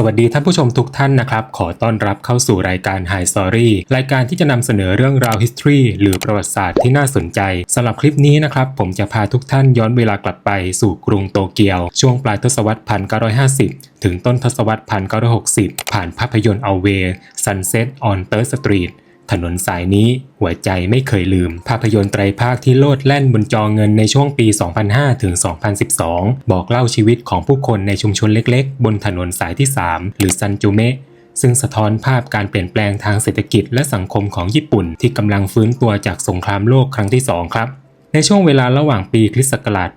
สวัสดีท่านผู้ชมทุกท่านนะครับ ขอต้อนรับเข้าสู่รายการ High Story รายการที่จะนำเสนอเรื่องราว history หรือประวัติศาสตร์ที่น่าสนใจสำหรับคลิปนี้นะครับ ผมจะพาทุกท่านย้อนเวลากลับไปสู่กรุงโตเกียว ช่วงปลายทศวรรษ 1950 ถึงต้นทศวรรษ 1960 ผ่านภาพยนตร์ Away Sunset on Third Street ถนนสายนี้หัวใจไม่เคยลืม ภาพยนตร์ไตรภาคที่โลดแล่นบนจอเงินในช่วงปี 2005 ถึง 2012 บอกเล่าชีวิตของผู้คนในชุมชนเล็กๆ บนถนนสายที่ 3 หรือซันจูเมะซึ่งสะท้อนภาพการเปลี่ยนแปลงทางเศรษฐกิจและสังคมของญี่ปุ่นที่กำลังฟื้นตัวจากสงครามโลกครั้งที่ 2 ครับ ในช่วงเวลาระหว่างปีคริสต์ศักราช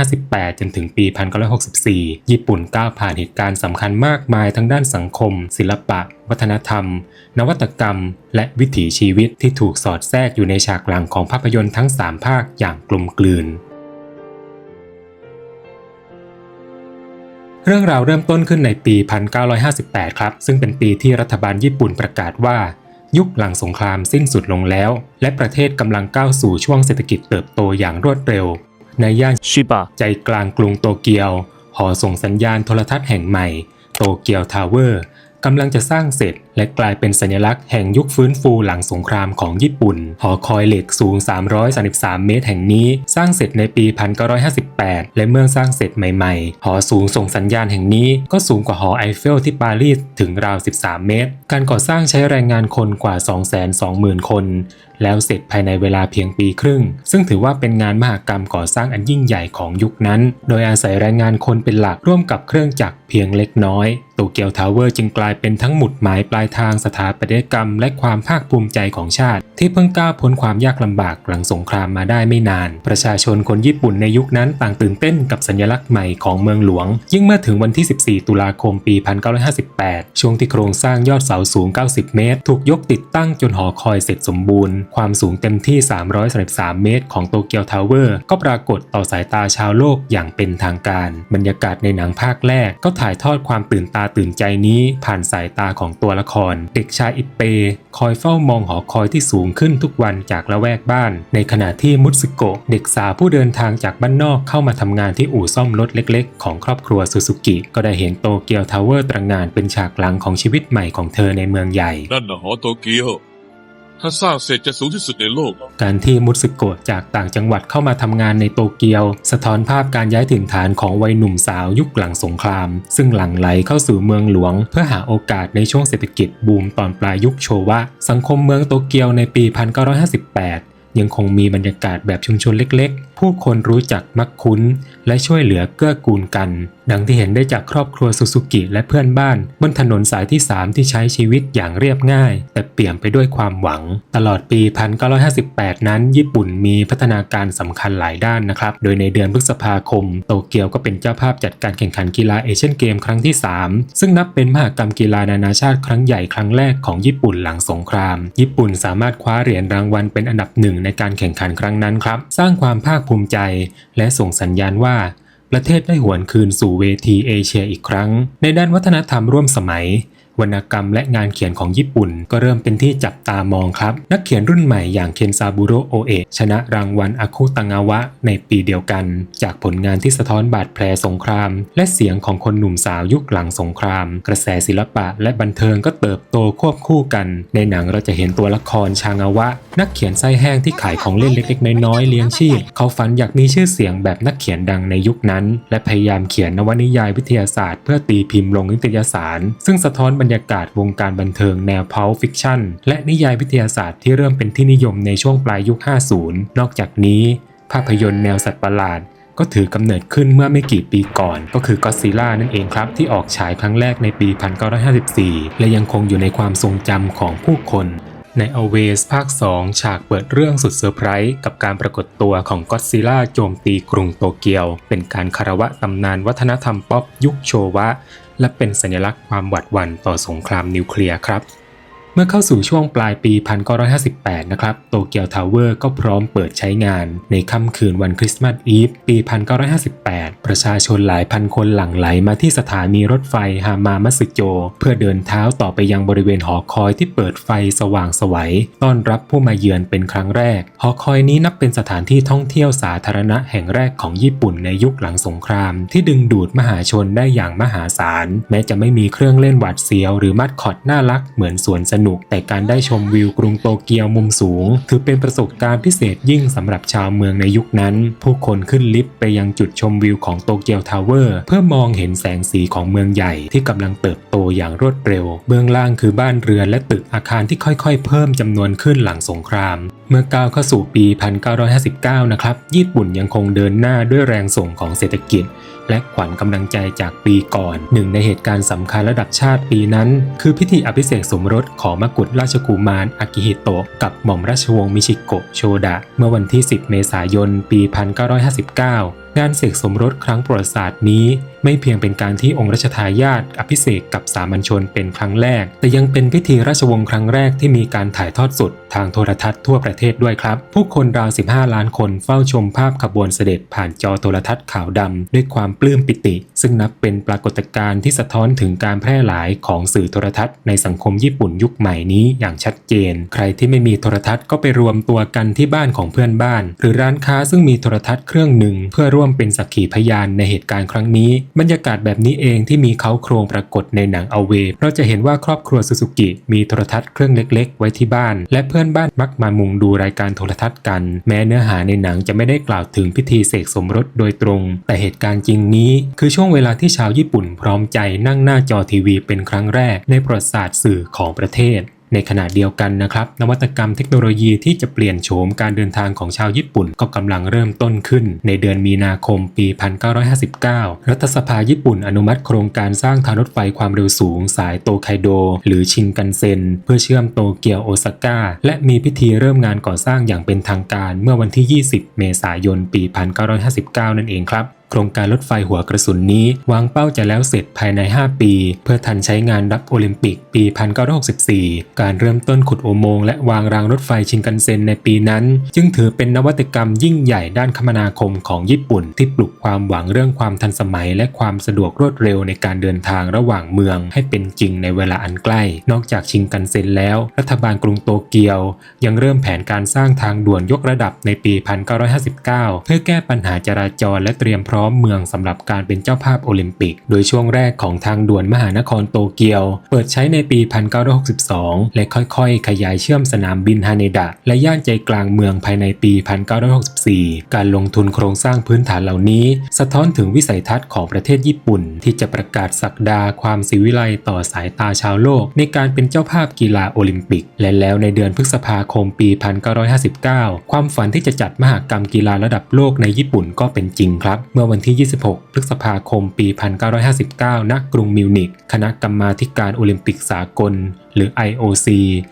1958 จนถึงปี 1964 ญี่ปุ่นก้าวผ่านเหตุการณ์สำคัญมากมายทั้งด้านสังคม ศิลปะ วัฒนธรรม นวัตกรรม และวิถีชีวิตที่ถูกสอดแทรกอยู่ในฉากหลังของภาพยนตร์ทั้ง 3 ภาคอย่างกลมกลืนเรื่องราวเริ่มต้นขึ้นในปี 1958 ครับ ซึ่งเป็นปีที่รัฐบาลญี่ปุ่นประกาศว่า ยุคหลังสงครามสิ้นสุดลงแล้ว และประเทศกำลังก้าวสู่ช่วงเศรษฐกิจเติบโตอย่างรวดเร็ว ในย่านชิบะใจกลางกรุงโตเกียว หอส่งสัญญาณโทรทัศน์แห่งใหม่ โตเกียวทาวเวอร์กำลังจะสร้างเสร็จและกลายเป็นสัญลักษณ์แห่งยุคฟื้นฟูหลังสงครามของญี่ปุ่น หอคอยเหล็กสูง 333 เมตรแห่งนี้สร้างเสร็จในปี 1958 และเมื่อสร้างเสร็จใหม่ๆ หอสูงส่งสัญญาณแห่งนี้ก็สูงกว่าหอไอเฟลที่ปารีสถึงราว 13 เมตร การก่อสร้างใช้แรงงานคนกว่า 220,000 คน แล้วเสร็จภายในเวลาเพียงปีครึ่ง ซึ่งถือว่าเป็นงานมหกรรมก่อสร้างอันยิ่งใหญ่ของยุคนั้น โดยอาศัยแรงงานคนเป็นหลักร่วมกับเครื่องจักรเพียงเล็กน้อย โตเกียวทาวเวอร์จึงกลายเป็นทั้งหมุดหมายปลายทางสถาปัตยกรรม และความภาคภูมิใจของชาติ ที่เพิ่งก้าวพ้นความยากลำบากหลังสงครามมาได้ไม่นาน ประชาชนคนญี่ปุ่นในยุคนั้นต่างตื่นเต้นกับสัญลักษณ์ใหม่ของเมืองหลวง ยิ่งเมื่อถึงวันที่ 14 ตุลาคมปี 1958 ช่วงที่โครงสร้างยอดเสาสูง 90 เมตร ถูกยกติดตั้งจนหอคอยเสร็จสมบูรณ์ ความสูงเต็มที่ 333 เมตร ของโตเกียวทาวเวอร์ ก็ปรากฏต่อสายตาชาวโลกอย่างเป็นทางการ บรรยากาศในหนังภาคแรกก็ถ่ายทอดความตื่นตาตื่นใจนี้ผ่านสายตาของตัวละคร เด็กชายอิเป คอยเฝ้ามองหอคอยที่สูงขึ้นทุกวันจากละแวกบ้าน ในขณะที่มุตสึโกะเด็กสาวผู้เดินทางจากบ้านนอกเข้ามาทำงานที่อู่ซ่อมรถเล็กๆ ของครอบครัวซูซูกิ ก็ได้เห็นโตเกียวทาวเวอร์ตระงานเป็นฉากหลังของชีวิตใหม่ของเธอในเมืองใหญ่นั่นหอโตเกียว ถ้าสร้างเสร็จจะสูงที่สุดในโลก การที่มุสึโกะจากต่างจังหวัดเข้ามาทำงานในโตเกียว สะท้อนภาพการย้ายถิ่นฐานของวัยหนุ่มสาวยุคหลังสงคราม ซึ่งหลั่งไหลเข้าสู่เมืองหลวง เพื่อหาโอกาสในช่วงเศรษฐกิจบูมตอนปลายยุคโชวะ สังคมเมืองโตเกียวในปี 1958ยังคงมีบรรยากาศแบบชุมชนเล็กๆ ผู้คนรู้จักมักคุ้น และช่วยเหลือเกื้อกูลกัน ดังที่เห็นได้จากครอบครัวซูซูกิและเพื่อนบ้าน บนถนนสายที่ 3 ที่ใช้ชีวิตอย่างเรียบง่าย แต่เปี่ยมไปด้วยความหวัง ตลอดปี 1958 นั้น ญี่ปุ่นมีพัฒนาการสำคัญหลายด้านนะครับ โดยในเดือนพฤษภาคม โตเกียวก็เป็นเจ้าภาพจัดการแข่งขันกีฬาเอเชียนเกมครั้งที่ 3 ซึ่งนับเป็นมหกรรมกีฬานานาชาติครั้งใหญ่ครั้งแรกของญี่ปุ่นหลังสงคราม ญี่ปุ่นสามารถคว้าเหรียญรางวัลเป็นอันดับหนึ่งในการแข่งขันครั้งนั้นครับ สร้างความภาคภูมิใจ และส่งสัญญาณว่า ประเทศได้หวนคืนสู่เวทีเอเชียอีกครั้ง ในด้านวัฒนธรรมร่วมสมัย วรรณกรรมและงานเขียนของญี่ปุ่น ก็เริ่มเป็นที่จับตามองครับ นักเขียนรุ่นใหม่อย่างเคนซาบุโรโอเอะชนะรางวัลอาคุตังาวะ ในปีเดียวกัน จากผลงานที่สะท้อนบาดแผลสงคราม และเสียงของคนหนุ่มสาวยุคหลังสงคราม กระแสศิลปะและบันเทิงก็เติบโตควบคู่กัน ในหนังเราจะเห็นตัวละครชางาวะ นักเขียนไส้แห้งที่ขายของเล่นเล็กๆน้อยๆเลี้ยงชีพ เขาฝันอยากมีชื่อเสียงแบบนักเขียนดังในยุคนั้น และพยายามเขียนนวนิยายวิทยาศาสตร์ เพื่อตีพิมพ์ลงนิตยสาร ซึ่งสะท้อนบรรรยากาศวงการบันเทิงแนว pulp fiction และนิยายวิทยาศาสตร์ที่เริ่มเป็นที่นิยมในช่วงปลายยุค 50 นอกจากนี้ ภาพยนตร์แนวสัตว์ประหลาดก็ถือกำเนิดขึ้นเมื่อไม่กี่ปีก่อน ก็คือก็ซิล่านั่นเองครับ ที่ออกฉายครั้งแรกในปี 1954 และยังคงอยู่ในความทรงจำของผู้คน ใน Always ภาค 2 ฉากเปิดเรื่องสุดเซอร์ไพรส์กับการปรากฏตัวของก็ซิล่าโจมตีกรุงโตเกียว เป็นการคารวะตำนานวัฒนธรรมป๊อปยุคโชวะ และเป็นสัญลักษณ์ความหวาดหวั่นต่อสงครามนิวเคลียร์ครับ มื่อเข้าสู่ช่วงปลายปี 1958 นะครับ โตเกียวทาวเวอร์ก็พร้อมเปิดใช้งาน ในค่ำคืนวันคริสต์มาสอีฟปี 1958 ประชาชนหลายพันคนหลั่งไหลมาที่สถานีรถไฟฮามามัสึโจ เพื่อเดินเท้าต่อไปยังบริเวณหอคอยที่เปิดไฟสว่างไสวัย ต้อนรับผู้มาเยือนเป็นครั้งแรก หอคอยนี้นับเป็นสถานที่ท่องเที่ยวสาธารณะแห่งแรกของญี่ปุ่นในยุคหลังสงคราม ที่ดึงดูดมหาชนได้อย่างมหาศาล แม้จะไม่มีเครื่องเล่นหวาดเสียวหรือมัดคอดน่ารักเหมือนสวนสนุกแต่การได้ชมวิวกรุงโตเกียวมุมสูง ถือเป็นประสบการณ์พิเศษยิ่งสำหรับชาวเมืองในยุคนั้น ผู้คนขึ้นลิฟต์ไปยังจุดชมวิวของโตเกียวทาวเวอร์เพื่อมองเห็นแสงสีของเมืองใหญ่ที่กำลังเติบโตอย่างรวดเร็ว เบื้องล่างคือบ้านเรือนและตึกอาคารที่ค่อยๆ เพิ่มจำนวนขึ้นหลังสงคราม เมื่อก้าวเข้าสู่ปี 1959 นะครับ ญี่ปุ่นยังคงเดินหน้าด้วยแรงส่งของเศรษฐกิจ และขวัญกำลังใจจากปีก่อน หนึ่งในเหตุการณ์สำคัญระดับชาติปีนั้น คือพิธีอภิเษกสมรสของมกุฎราชกุมารอากิฮิโตะกับหม่อมราชวงศ์มิชิโกะโชดะ เมื่อวันที่ 10 เมษายน ปี 1959 งานเสกสมรสครั้งประวัติศาสตร์นี้ ไม่เพียงเป็นการที่องค์รัชทายาทอภิเษกกับสามัญชนเป็นครั้งแรก แต่ยังเป็นพิธีราชวงศ์ครั้งแรกที่มีการถ่ายทอดสดทางโทรทัศน์ทั่วประเทศด้วยครับ ผู้คนราว 15 ล้านคนเฝ้าชมภาพขบวนเสด็จผ่านจอโทรทัศน์ขาวดำด้วยความปลื้มปิติ ซึ่งนับเป็นปรากฏการณ์ที่สะท้อนถึงการแพร่หลายของสื่อโทรทัศน์ในสังคมญี่ปุ่นยุคใหม่นี้อย่างชัดเจน ใครที่ไม่มีโทรทัศน์ก็ไปรวมตัวกันที่บ้านของเพื่อนบ้าน หรือร้านค้าซึ่งมีโทรทัศน์เครื่องหนึ่งเพื่อร่วมเป็นสักขีพยานในเหตุการณ์ครั้งนี้ บรรยากาศแบบนี้เองที่มีเขาโครงปรากฏในหนังเอาเวเราจะเห็นว่าครอบครัวซูซูกิมีโทรทัศน์เครื่องเล็ก ๆ ไว้ที่บ้าน และเพื่อนบ้านมักมามุงดูรายการโทรทัศน์กัน แม้เนื้อหาในหนังจะไม่ได้กล่าวถึงพิธีเสกสมรสโดยตรง แต่เหตุการณ์จริงนี้ คือช่วงเวลาที่ชาวญี่ปุ่นพร้อมใจนั่งหน้าจอทีวีเป็นครั้งแรกในประวัติศาสตร์สื่อของประเทศ ในขณะเดียวกันนะครับ นวัตกรรมเทคโนโลยีที่จะเปลี่ยนโฉมการเดินทางของชาวญี่ปุ่นก็กำลังเริ่มต้นขึ้น ในเดือนมีนาคมปี 1959 รัฐสภาญี่ปุ่นอนุมัติโครงการสร้างทางรถไฟความเร็วสูง สายโตไคโด หรือชินกันเซ็น เพื่อเชื่อมโตเกียวโอซาก้า และมีพิธีเริ่มงานก่อสร้างอย่างเป็นทางการเมื่อวันที่ 20 เมษายน ปี 1959 นั่นเองครับ โครงการรถไฟหัวกระสุนนี้ วางเป้าจะแล้วเสร็จภายใน 5 ปี เพื่อทันใช้งานรับโอลิมปิกปี 1964 การเริ่มต้นขุดอุโมงค์และวางรางรถไฟชินกันเซ็นในปีนั้น จึงถือเป็นนวัตกรรมยิ่งใหญ่ด้านคมนาคมของญี่ปุ่น ที่ปลุกความหวังเรื่องความทันสมัย และความสะดวกรวดเร็วในการเดินทางระหว่างเมือง ให้เป็นจริงในเวลาอันใกล้ นอกจากชินกันเซ็นแล้ว รัฐบาลกรุงโตเกียว ยังเริ่มแผนการสร้างทางด่วนยกระดับในปี 1959 เพื่อแก้ปัญหาจราจรและเตรียมพร้อมเมืองสำหรับการเป็นเจ้าภาพโอลิมปิก โดยช่วงแรกของทางด่วนมหานครโตเกียว เปิดใช้ในปี 1962 และค่อยๆ ขยายเชื่อมสนามบินฮาเนดะ และย่านใจกลางเมืองภายในปี 1964 การลงทุนโครงสร้างพื้นฐานเหล่านี้ สะท้อนถึงวิสัยทัศน์ของประเทศญี่ปุ่น ที่จะประกาศสักดาความศิวิไลต่อสายตาชาวโลก ในการเป็นเจ้าภาพกีฬาโอลิมปิก และแล้วในเดือนพฤษภาคมปี 1959 ความฝันที่จะจัดมหกรรมกีฬาระดับโลกในญี่ปุ่นก็เป็นจริงครับ เมื่อวันที่ 26 พฤษภาคม ปี 1959 ณ กรุงมิวนิกคณะกรรมาธิการโอลิมปิกสากล หรือ IOC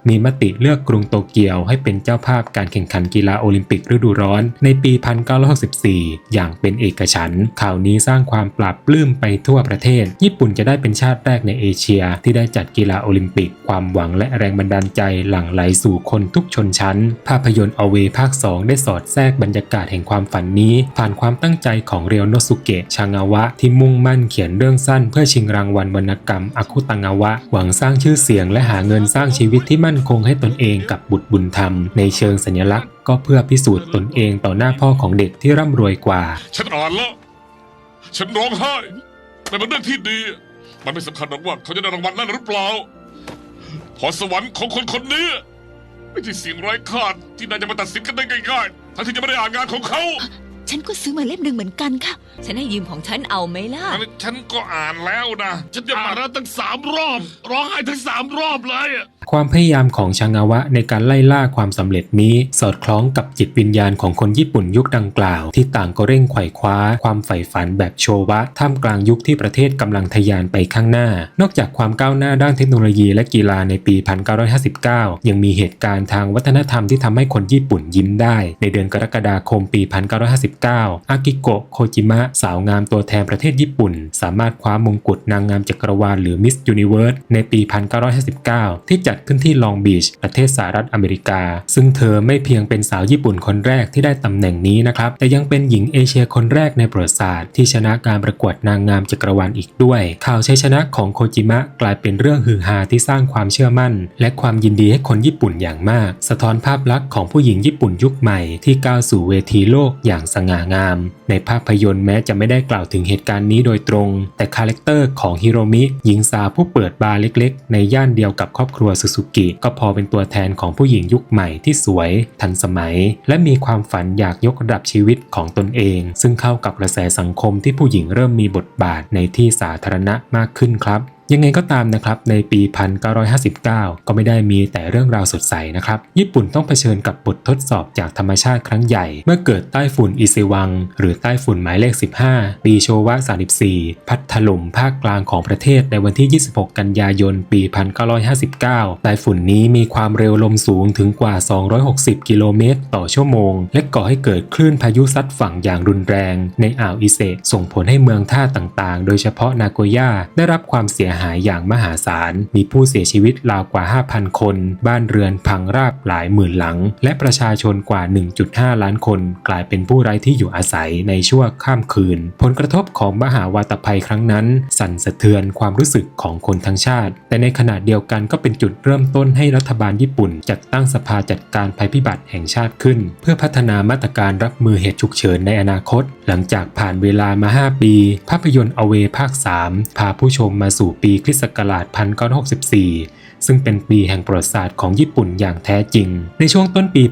มีมติเลือกกรุงโตเกียวให้เป็นเจ้าภาพการแข่งขันกีฬาโอลิมปิกฤดูร้อนในปี 1964 อย่างเป็นเอกฉันท์ข่าวนี้สร้างความปราบปลื้มไปทั่วประเทศ ญี่ปุ่นจะได้เป็นชาติแรกในเอเชีย ที่ได้จัดกีฬาโอลิมปิก ความหวังและแรงบันดาลใจหลั่งไหลสู่คนทุกชนชั้น ภาพยนตร์อเวภาค 2 ได้สอดแทรกบรรยากาศแห่งความฝันนี้ ผ่านความตั้งใจของเรียวโนสุเกะชางาวะ ที่มุ่งมั่นเขียนเรื่องสั้นเพื่อชิงรางวัลวรรณกรรมอาคุตังาวะ หวังสร้างชื่อเสียงและหาาเงินสร้างชีวิตที่มั่นคงให้ตนเองกับบุตรบุญธรรมในเชิงสัญลักษณ์ก็เพื่อพิสูจน์ตนเองต่อหน้าพ่อของเด็กที่ร่ำรวยกว่า ฉันอ่านแล้ว ฉันร้องไห้แต่เป็นเรื่องที่ดี มันไม่สำคัญหรอกว่าเขาจะได้รางวัลนั่นหรือเปล่าพรสวรรค์ของคนคนนี้ ไม่ใช่สิ่งไร้ค่าที่นายจะมาตัดสินกันได้ง่ายๆทั้งที่จะไม่ได้อ่านงานของเขา ฉันก็ซื้อมาเล่มหนึ่งเหมือนกันค่ะ ฉันให้ยืมของฉันเอาไหมล่ะงั้นฉันก็อ่านแล้วนะ ฉันจะอ่านแล้วตั้งสามรอบ ร้องไห้ทั้งสามรอบเลยอะ ความพยายามของชางาวะในการไล่ล่าความสำเร็จนี้ สอดคล้องกับจิตวิญญาณของคนญี่ปุ่นยุคดังกล่าว ที่ต่างก็เร่งไขว่คว้า ความใฝ่ฝันแบบโชวะ ท่ามกลางยุคที่ประเทศกำลังทะยานไปข้างหน้า นอกจากความก้าวหน้าด้านเทคโนโลยีและกีฬาในปี 1959 ยังมีเหตุการณ์ทางวัฒนธรรมที่ทำให้คนญี่ปุ่นยิ้มได้ ในเดือนกรกฎาคมปี 1959 อากิโกะโคจิมะสาวงามตัวแทนประเทศญี่ปุ่น สามารถคว้ามงกุฎนางงามจักรวาลหรือมิสยูนิเวิร์สในปี 1959 ที่จัดดขึ้นที่ลองบีชประเทศสหรัฐอเมริกา ซึ่งเธอไม่เพียงเป็นสาวญี่ปุ่นคนแรกที่ได้ตำแหน่งนี้นะครับ แต่ยังเป็นหญิงเอเชียคนแรกในประวัติศาสตร์ที่ชนะการประกวดนางงามจักรวาลอีกด้วย ข่าวชัยชนะของโคจิมะกลายเป็นเรื่องฮือฮาที่สร้างความเชื่อมั่น และความยินดีให้คนญี่ปุ่นอย่างมาก สะท้อนภาพลักษณ์ของผู้หญิงญี่ปุ่นยุคใหม่ที่ก้าวสู่เวทีโลกอย่างสง่างาม ในภาพยนตร์แม้จะไม่ได้กล่าวถึงเหตุการณ์นี้โดยตรง แต่คาแรคเตอร์ของฮิโรมิหญิงสาวผู้เปิดบาร์เล็ก ๆ ในย่านเดียวกับครอบครัวซูซูกิก็พอเป็นตัวแทนของผู้หญิงยุคใหม่ที่สวย ทันสมัย และมีความฝันอยากยกระดับชีวิตของตนเอง ซึ่งเข้ากับกระแสสังคมที่ผู้หญิงเริ่มมีบทบาทในที่สาธารณะมากขึ้นครับ ยังไงก็ตามนะครับในปี 1959 ก็ไม่ได้มีแต่เรื่องราวสดใสนะครับ ญี่ปุ่นต้องเผชิญกับบททดสอบจากธรรมชาติครั้งใหญ่ เมื่อเกิดใต้ฝุ่นอิเซวัง หรือใต้ฝุ่นหมายเลข 15 ปีโชวะ 34 พัดถล่มภาคกลางของประเทศในวันที่ 26 กันยายน ปี 1959ใต้ฝุ่นนี้มีความเร็วลมสูงถึงกว่า 260 กิโลเมตร ต่อชั่วโมง และก่อให้เกิดคลื่นพายุซัดฝั่งอย่างรุนแรง ในอ่าวอิเซส่งผลให้เมืองท่าต่างๆ โดยเฉพาะนาโกย่าได้รับความเสียหายอย่างมหาศาล มีผู้เสียชีวิตราวกว่า 5,000 คน บ้านเรือนพังราบหลายหมื่นหลัง และประชาชนกว่า 1.5 ล้านคน กลายเป็นผู้ไร้ที่อยู่อาศัยในชั่วข้ามคืน ผลกระทบของมหาวาตภัยครั้งนั้น สั่นสะเทือนความรู้สึกของคนทั้งชาติ แต่ในขณะเดียวกันก็เป็นจุดเริ่มต้นให้รัฐบาลญี่ปุ่น จัดตั้งสภาจัดการภัยพิบัติแห่งชาติขึ้น เพื่อพัฒนามาตรการรับมือเหตุฉุกเฉินในอนาคต หลังจากผ่านเวลามา 5 ปี ภาพยนตร์อเวภาค 3 พาผู้ชมมาสู่ปีีคริสต์ศักราช 1964 ซึ่งเป็นปีแห่งประวัติศาสตร์ของญี่ปุ่นอย่างแท้จริง ในช่วงต้นปี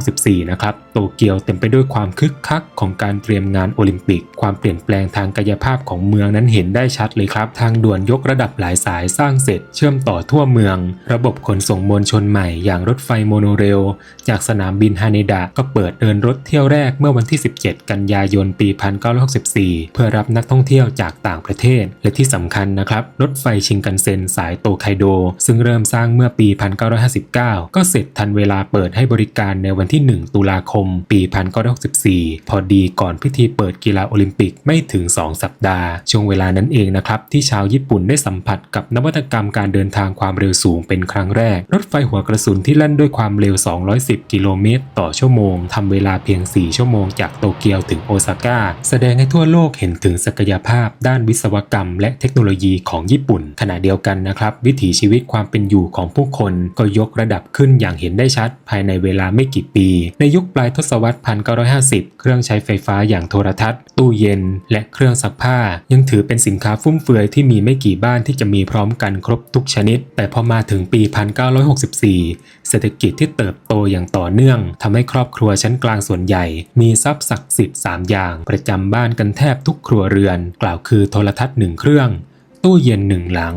1964 นะครับ โตเกียวเต็มไปด้วยความคึกคักของการเตรียมงานโอลิมปิก ความเปลี่ยนแปลงทางกายภาพของเมืองนั้นเห็นได้ชัดเลยครับ ทางด่วนยกระดับหลายสายสร้างเสร็จ เชื่อมต่อทั่วเมือง ระบบขนส่งมวลชนใหม่อย่างรถไฟโมโนเรล จากสนามบินฮาเนดะก็เปิดเดินรถเที่ยวแรกเมื่อวันที่ 17 กันยายนปี 1964 เพื่อรับนักท่องเที่ยวจากต่างประเทศและที่สำคัญนะครับรถไฟไฟชิงกันเซ็นสายโตไคโด ซึ่งเริ่มสร้างเมื่อปี 1959 ก็เสร็จทันเวลาเปิดให้บริการในวันที่ 1 ตุลาคม ปี 1964 พอดีก่อนพิธีเปิดกีฬาโอลิมปิกไม่ถึง 2 สัปดาห์ ช่วงเวลานั้นเองนะครับ ที่ชาวญี่ปุ่นได้สัมผัสกับนวัตกรรมการเดินทางความเร็วสูงเป็นครั้งแรก รถไฟหัวกระสุนที่แล่นด้วยความเร็ว 210 กิโลเมตร ต่อชั่วโมงทำเวลาเพียง 4 ชั่วโมงจากโตเกียวถึงโอซาก้าแสดงให้ทั่วโลกเห็นถึงศักยภาพด้านวิศวกรรม และเทคโนโลยีของญี่ปุ่นขณะเดียวกันนะครับวิถีชีวิตความเป็นอยู่ของผู้คนก็ยกระดับขึ้นอย่างเห็นได้ชัด ภายในเวลาไม่กี่ปี ในยุคปลายทศวรรษ 1950 เครื่องใช้ไฟฟ้าอย่างโทรทัศน์ ตู้เย็น และเครื่องซักผ้า ยังถือเป็นสินค้าฟุ่มเฟือยที่มีไม่กี่บ้านที่จะมีพร้อมกันครบทุกชนิด แต่พอมาถึงปี 1964 เศรษฐกิจที่เติบโตอย่างต่อเนื่องทำให้ครอบครัวชั้นกลางส่วนใหญ่ มีทรัพย์ศักดิ์สิทธิ์3อย่าง ประจำบ้านกันแทบทุกครัวเรือน กล่าวคือโทรทัศน์หนึ่งเครื่อง ตู้เย็นหนึ่งหลัง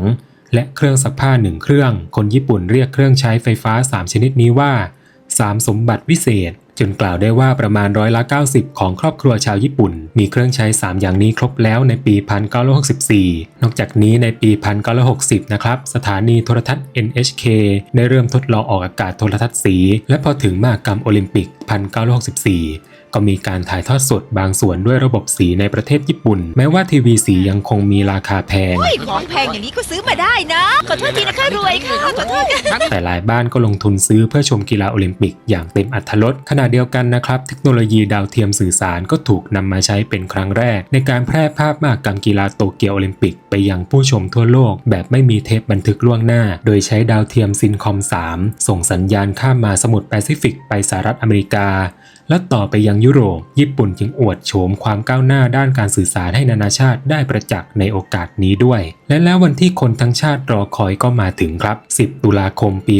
และเครื่องซักผ้าหนึ่งเครื่อง คนญี่ปุ่นเรียกเครื่องใช้ไฟฟ้า 3 ชนิดนี้ว่า 3 สมบัติวิเศษ จนกล่าวได้ว่าประมาณร้อยละ 90 ของครอบครัวชาวญี่ปุ่น มีเครื่องใช้ 3 อย่างนี้ครบแล้วในปี 1964 นอกจากนี้ในปี 1960 นะครับ สถานีโทรทัศน์ NHK ได้เริ่มทดลองออกอากาศโทรทัศน์สี และพอถึงมากรรมโอลิมปิก 1964 ก็มีการถ่ายทอดสดบางส่วนด้วยระบบสีในประเทศญี่ปุ่น แม้ว่าทีวีสียังคงมีราคาแพงเฮ้ยของแพงอย่างนี้ก็ซื้อมาได้นะ ขอโทษทีนะคะรวยค่ะขอโทษค่ะแต่หลายบ้านก็ลงทุนซื้อเพื่อชมกีฬาโอลิมปิกอย่างเต็มอัตรสขณะเดียวกันนะครับ เทคโนโลยีดาวเทียมสื่อสารก็ถูกนำมาใช้เป็นครั้งแรก ในการแพร่ภาพมหากรรมกีฬาโตเกียวโอลิมปิก ไปยังผู้ชมทั่วโลก แบบไม่มีเทปบันทึกล่วงหน้า โดยใช้ดาวเทียมซินคอม 3 ส่งสัญญาณข้ามมาสมุทรแปซิฟิกไปสหรัฐอเมริกา และต่อไปยังยุโรป ญี่ปุ่นจึงอวดโฉมความก้าวหน้าด้านการสื่อสารให้นานาชาติได้ประจักษ์ในโอกาสนี้ด้วย และแล้ววันที่คนทั้งชาติรอคอยก็มาถึงครับ 10 ตุลาคมปี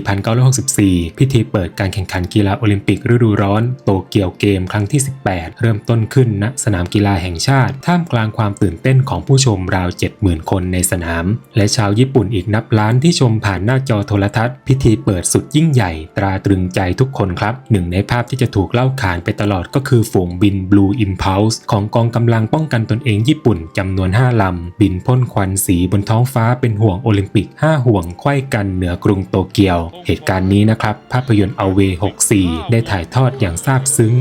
1964 พิธีเปิดการแข่งขันกีฬาโอลิมปิกฤดูร้อน โตเกียวเกมครั้งที่ 18 เริ่มต้นขึ้นณสนามกีฬาแห่งชาติ ท่ามกลางความตื่นเต้นของผู้ชมราว 70,000 คนในสนาม และชาวญี่ปุ่นอีกนับล้านที่ชมผ่านหน้าจอโทรทัศน์ พิธีเปิดสุดยิ่งใหญ่ ตราตรึงใจทุกคนครับหนึ่งในภาพที่จะถูกเล่าขานไปตลอดก็คือฝูงบิน Blue Impulse ของกองกำลังป้องกันตนเองญี่ปุ่นจำนวน 5 ลำ บินพ่นควันสีบนท้องฟ้าเป็นห่วงโอลิมปิก 5 ห่วงไขว้กันเหนือกรุงโตเกียว เหตุการณ์นี้นะครับ ภาพยนตร์อเว64 ได้ถ่ายทอดอย่างซาบซึ้ง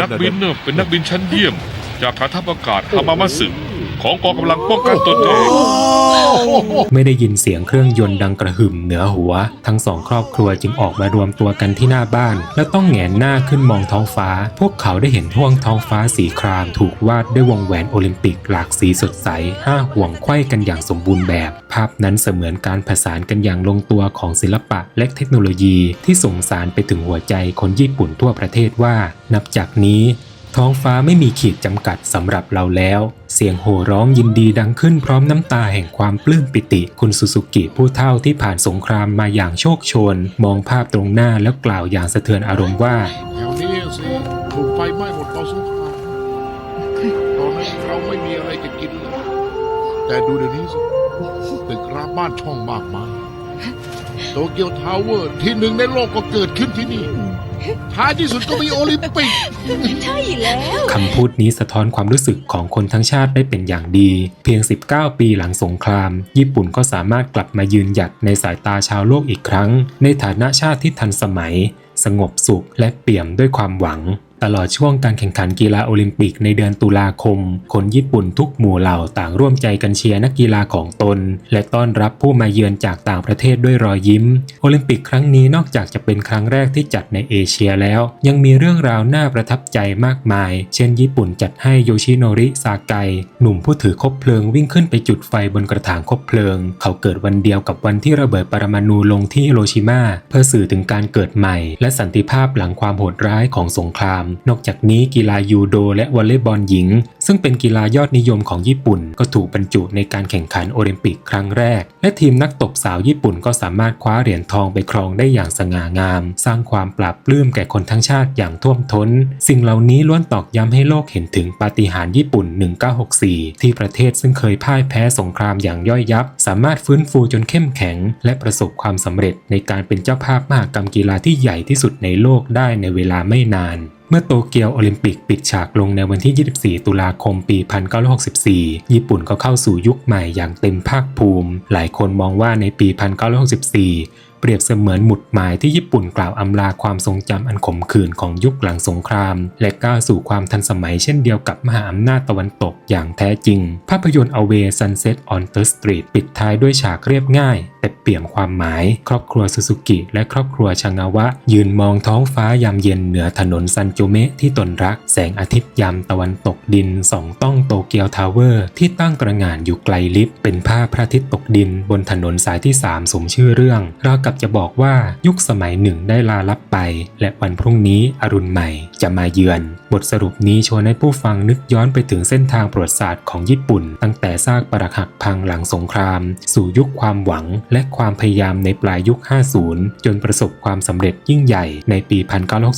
นักบินเนี่ยเป็นนักบินชั้นเยี่ยม จากฐานทัพอากาศฮามามัสึ ของกองกำลังป้องกันตนเอง ไม่ได้ยินเสียงเครื่องยนต์ดังกระหึ่มเหนือหัว ทั้งสองครอบครัวจึงออกมารวมตัวกันที่หน้าบ้าน และต้องแหงนหน้าขึ้นมองท้องฟ้า พวกเขาได้เห็นท่วงท้องฟ้าสีครามถูกวาดด้วยวงแหวนโอลิมปิกหลากสีสดใสห้าห่วงไขว้กันอย่างสมบูรณ์แบบ ภาพนั้นเสมือนการผสานกันอย่างลงตัวของศิลปะและเทคโนโลยีที่ส่งสารไปถึงหัวใจคนญี่ปุ่นทั่วประเทศว่า นับจากนี้ ท้องฟ้าไม่มีขีดจำกัดสำหรับเราแล้ว เสียงโห่ร้องยินดีดังขึ้นพร้อมน้ำตาแห่งความปลื้มปิติ คุณซูซูกิผู้เฒ่าที่ผ่านสงครามมาอย่างโชคชน มองภาพตรงหน้าแล้วกล่าวอย่างสะเทือนอารมณ์ว่าแถวนี้สิถูกไฟไหม้หมดตอนสงครามตอนนั้นเราไม่มีอะไรจะกินเลยแต่ดูเดี๋ยวนี้สิตึกราบ้านช่องมากมายโตเกียวทาวเวอร์ที่หนึ่งในโลกก็เกิดขึ้นที่นี่ ท้ายที่สุดก็มีโอลิมปิก ใช่แล้วคำพูดนี้สะท้อนความรู้สึกของคนทั้งชาติได้เป็นอย่างดี เพียง 19 ปีหลังสงคราม ญี่ปุ่นก็สามารถกลับมายืนหยัดในสายตาชาวโลกอีกครั้ง ในฐานะชาติที่ทันสมัย สงบสุขและเปี่ยมด้วยความหวัง ตลอดช่วงการแข่งขันกีฬาโอลิมปิกในเดือนตุลาคม คนญี่ปุ่นทุกหมู่เหล่าต่างร่วมใจกันเชียร์นักกีฬาของตน และต้อนรับผู้มาเยือนจากต่างประเทศด้วยรอยยิ้ม โอลิมปิกครั้งนี้นอกจากจะเป็นครั้งแรกที่จัดในเอเชียแล้ว ยังมีเรื่องราวน่าประทับใจมากมาย เช่นญี่ปุ่นจัดให้โยชิโนริซาไกหนุ่มผู้ถือคบเพลิงวิ่งขึ้นไปจุดไฟบนกระถางคบเพลิง เขาเกิดวันเดียวกับวันที่ระเบิดปรมาณูลงที่ฮิโรชิมาเพื่อสื่อถึงการเกิดใหม่ และสันติภาพหลังความโหดร้ายของสงครามนอกจากนี้กีฬายูโด และวอลเลย์บอลหญิง ซึ่งเป็นกีฬายอดนิยมของญี่ปุ่น ก็ถูกบรรจุในการแข่งขันโอลิมปิกครั้งแรก และทีมนักตบสาวญี่ปุ่นก็สามารถคว้าเหรียญทองไปครองได้อย่างสง่างาม สร้างความปราบปลื้มแก่คนทั้งชาติอย่างท่วมท้น สิ่งเหล่านี้ล้วนตอกย้ำให้โลกเห็นถึงปาฏิหาริย์ญี่ปุ่น 1964 ที่ประเทศซึ่งเคยพ่ายแพ้สงครามอย่างย่อยยับ สามารถฟื้นฟูจนเข้มแข็ง และประสบความสำเร็จในการเป็นเจ้าภาพมหกรรมกีฬาที่ใหญ่ที่สุดในโลกได้ในเวลาไม่นาน เมื่อโตเกียวโอลิมปิกปิดฉากลงในวันที่ 24 ตุลาคมปี 1964 ญี่ปุ่นก็เข้าสู่ยุคใหม่อย่างเต็มภาคภูมิ หลายคนมองว่าในปี 1964 เปรียบเสมือนหมุดหมายที่ญี่ปุ่นกล่าวอำลาความทรงจำอันขมขื่นของยุคหลังสงคราม และก้าวสู่ความทันสมัยเช่นเดียวกับมหาอำนาจตะวันตกอย่างแท้จริง ภาพยนตร์ Away Sunset on the Street ปิดท้ายด้วยฉากเรียบง่าย แต่เปี่ยมความหมาย ครอบครัวซูซูกิและครอบครัวชางาวะ ยืนมองท้องฟ้ายามเย็นเหนือถนนซันโจเมะที่ตนรัก แสงอาทิตย์ยามตะวันตกดินส่องต้องโตเกียวทาวเวอร์ที่ตั้งตระหง่านอยู่ไกลลิบเป็นภาพพระอาทิตย์ตกดิน บนถนนสายที่ 3 สมชื่อเรื่องราวกับจะบอกว่ายุคสมัยหนึ่งได้ลาลับไป และวันพรุ่งนี้อรุณใหม่จะมาเยือน บทสรุปนี้ชวนให้ผู้ฟังนึกย้อนไปถึงเส้นทางประวัติศาสตร์ของญี่ปุ่น ตั้งแต่ซากปรักหักพังหลังสงคราม สู่ยุคความหวัง และความพยายามในปลายยุค 50 จนประสบความสำเร็จยิ่งใหญ่ในปี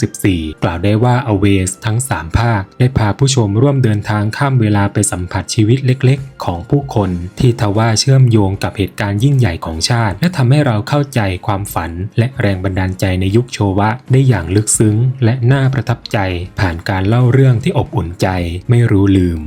1964 กล่าวได้ว่า a w a y ทั้ง 3 ภาค ได้พาผู้ชมร่วมเดินทางข้ามเวลาไปสัมผัสชีวิตเล็กๆ ของผู้คน ที่ทว่าเชื่อมโยงกับเหตุการณ์ยิ่งใหญ่ของชาติ และทำให้เราเข้าใจความฝัน และแรงบันดาลใจในยุคโชวะได้อย่างลึกซึ้ง และน่าประทับใจผ่านการการเล่าเรื่องที่อบอุ่นใจไม่รู้ลืม